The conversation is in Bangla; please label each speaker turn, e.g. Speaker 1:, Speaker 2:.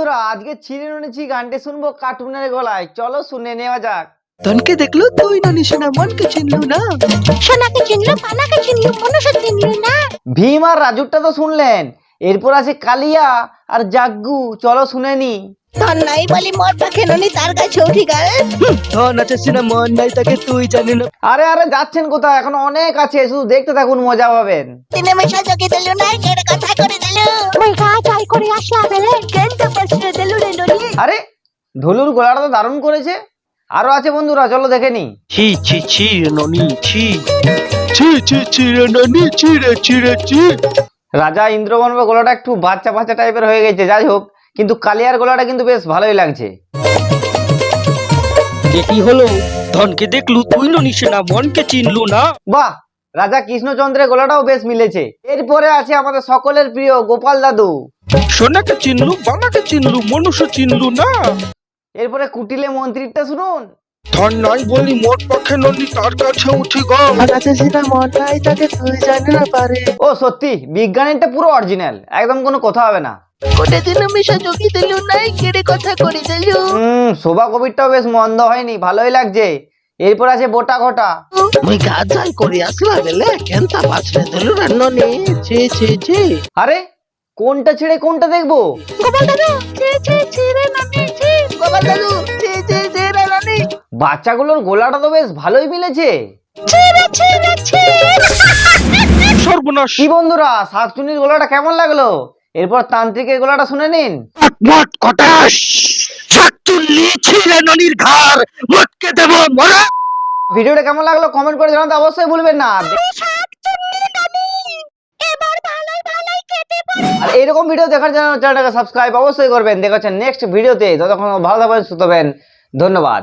Speaker 1: বন্ধুরা আজকে ছিঁড়ে নিয়েছি গানটি শুনব কার্টুনের গলায়। চলো শুনে নেওয়া যাক।
Speaker 2: ধনকে দেখল তুই না নিশানা মনকে চিনলু না।
Speaker 3: সোনাকে চিনলো পানাকে চিনলো মনুষ্য চিনলো না।
Speaker 1: ভীম আর রাজুরটা তো শুনলেন। এরপর আছে কালিয়া আর জাগ্গু। চলো শুনে নি।
Speaker 3: ধন নাই বলি মোর পাখে ননি তার কাছেও ঠিক আছে
Speaker 2: ধন আছে সিনা মন নাই তাকে তুই জানি না।
Speaker 1: আরে আরে যাচ্ছেন কোথায়? এখন অনেক আছে শুধু দেখতে থাকুন মজা পাবেন।
Speaker 3: তিনে মেশা জগে দিলু নাই কেড়ে কথা করে দিলু। ওই গা চাই করে আসলা বেলে
Speaker 1: আরে ধুলুর গলাটা তো দারুণ করেছে। আরও আছে বন্ধুরা চলো দেখে নি
Speaker 2: ছি ছি ছি ননি ছি। ছি ছি ছি রে ননি ছি রে ছি রে ছি।
Speaker 1: রাজা ইন্দ্রবর্মের গলাটা একটু বাচ্চা বাচ্চা টাইপের হয়ে গেছে যাই হোক। কিন্তু কালিয়ার গলাটা কিন্তু বেশ ভালোই লাগছে।
Speaker 2: কি হলো? ধনকে দেখলু তুই না মনকে চিনলু না?
Speaker 1: বাহ! রাজা কৃষ্ণচন্দ্রের গলাটাও বেশ মিলেছে। এরপরে আছে আমাদের সকলের প্রিয় গোপাল দাদু।
Speaker 2: সোনাকে চিনলু বানাকে চিনলু মনুষ্য চিনলু না।
Speaker 1: এরপরে কুটিলে মন্ত্রীটা শুনুন।
Speaker 2: ধন নাই বলি মোর পক্ষে ননি তার কাছে উঠি গো আছে সিনা মন নাই তাকে তুই জানি না পারে।
Speaker 1: ও সত্যি বিজ্ঞানীটা পুরো অরিজিনাল একদম কোনো কথা হবে না।
Speaker 3: কোটে দিন মেশা জগে দিলু নাই কেড়ে কথা করে দিলু।
Speaker 1: হুম শোভা কবিরটাও বেশ মন্দ হয়নি ভালোই লাগছে। এরপর আছে বোটা ঘটা।
Speaker 2: মুই গাজাই করি আসলা বেলে কেনতা বাছরে দিলু রে ননি ছি ছি ছি।
Speaker 1: আরে কোনটা ছেড়ে কোনটা দেখব?
Speaker 3: গোপাল দাদু ছি ছি ছি রে ননি ছি। গোপাল দাদু ছি ছি ছি রে ননি
Speaker 1: বাচ্চাগুলোর গোলাটা তো বেশ ভালোই মিলেছে।
Speaker 3: ছি রে ছি রে ছি।
Speaker 2: সর্বনাশ।
Speaker 1: কি বন্ধুরা শাকচুনির গোলাটা কেমন লাগল? এরপর তান্ত্রিকের গোলাটা শুনে নিন।
Speaker 2: মট কটাস। ছাতুল্লি ছিঁড়ে ননির ঘর মটকে দেব মরা।
Speaker 1: ভিডিওটা কেমন লাগল কমেন্ট করে জানাতে অবশ্যই ভুলবেন না। আর এইরকম ভিডিও দেখার জন্য চ্যানেলটাকে সাবস্ক্রাইব অবশ্যই করবেন। দেখা হচ্ছে নেক্সট ভিডিওতে ততক্ষণ ভালো থাকবেন, সুস্থ হবেন ধন্যবাদ।